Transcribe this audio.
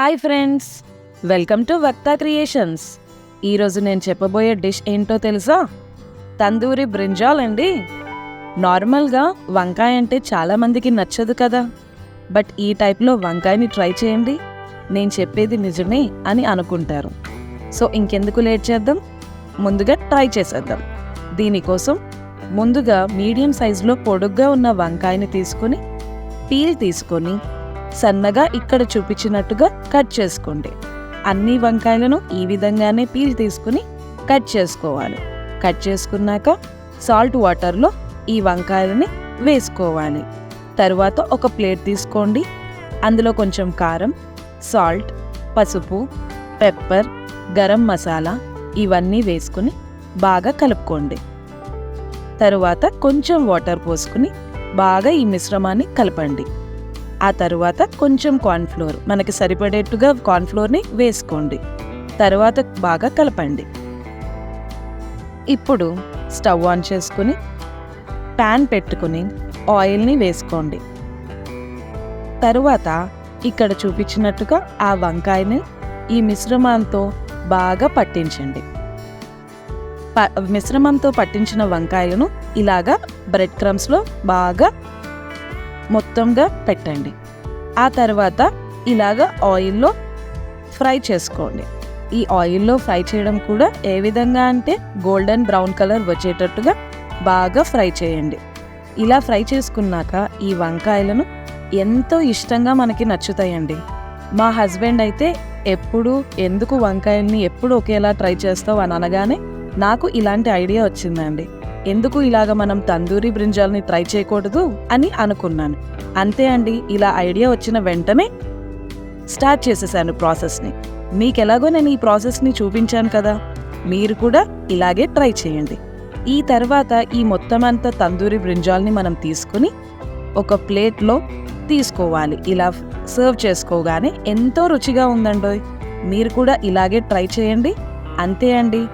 Hi friends welcome to Vakta Creations. ఈరోజు నేను చెప్పబోయే డిష్ ఏంటో తెలుసా? తందూరి బ్రింజాల్ అండి. నార్మల్గా వంకాయ అంటే చాలామందికి నచ్చదు కదా. బట్ ఈ టైప్లో వంకాయని ట్రై చేయండి. నేను చెప్పేది నిజమే అని అనుకుంటారు. సో ఇంకెందుకు లేట్ చేద్దాం? ముందుగా ట్రై చేసేద్దాం. దీనికోసం ముందుగా మీడియం సైజులో పొడుగ్గా ఉన్న వంకాయని తీసుకొని పీల్ తీసుకొని సన్నగా ఇక్కడ చూపించినట్టుగా కట్ చేసుకోండి. అన్ని వంకాయలను ఈ విధంగానే పీల్ తీసుకుని కట్ చేసుకోవాలి. కట్ చేసుకున్నాక సాల్ట్ వాటర్లో ఈ వంకాయలని వేసుకోవాలి. తరువాత ఒక ప్లేట్ తీసుకోండి. అందులో కొంచెం కారం సాల్ట్ పసుపు పెప్పర్ గరం మసాలా ఇవన్నీ వేసుకుని బాగా కలుపుకోండి. తరువాత కొంచెం వాటర్ పోసుకుని బాగా ఈ మిశ్రమాన్ని కలపండి. ఆ తరువాత కొంచెం కార్న్ఫ్లోర్ మనకి సరిపడేట్టుగా కార్న్ఫ్లోర్ని వేసుకోండి. తర్వాత బాగా కలపండి. ఇప్పుడు స్టవ్ ఆన్ చేసుకుని ప్యాన్ పెట్టుకుని ఆయిల్ని వేసుకోండి. తరువాత ఇక్కడ చూపించినట్టుగా ఆ వంకాయని ఈ మిశ్రమంతో బాగా పట్టించండి. ప- మిశ్రమంతో పట్టించిన వంకాయలను ఇలాగా బ్రెడ్ క్రమ్స్లో బాగా మొత్తంగా పెట్టండి. ఆ తర్వాత ఇలాగ ఆయిల్లో ఫ్రై చేసుకోండి. ఈ ఆయిల్లో ఫ్రై చేయడం కూడా ఏ విధంగా అంటే గోల్డెన్ బ్రౌన్ కలర్ వచ్చేటట్టుగా బాగా ఫ్రై చేయండి. ఇలా ఫ్రై చేసుకున్నాక ఈ వంకాయలను ఎంతో ఇష్టంగా మనకి నచ్చుతాయండి. మా హస్బెండ్ అయితే ఎప్పుడు ఎందుకు వంకాయల్ని ఎప్పుడు ఒకేలా ట్రై చేస్తావు అని అనగానే నాకు ఇలాంటి ఐడియా వచ్చిందండి. ఎందుకు ఇలాగ మనం తందూరి బ్రింజాల్ని ట్రై చేయకూడదు అని అనుకున్నాను. అంతే అండి ఇలా ఐడియా వచ్చిన వెంటనే స్టార్ట్ చేసేసాను ప్రాసెస్ని. మీకు ఎలాగో నేను ఈ ప్రాసెస్ని చూపించాను కదా మీరు కూడా ఇలాగే ట్రై చేయండి. ఈ తర్వాత ఈ మొత్తం అంతా తందూరి బ్రింజాల్ని మనం తీసుకుని ఒక ప్లేట్లో తీసుకోవాలి. ఇలా సర్వ్ చేసుకోగానే ఎంతో రుచిగా ఉందండోయ్. మీరు కూడా ఇలాగే ట్రై చేయండి. అంతే అండి.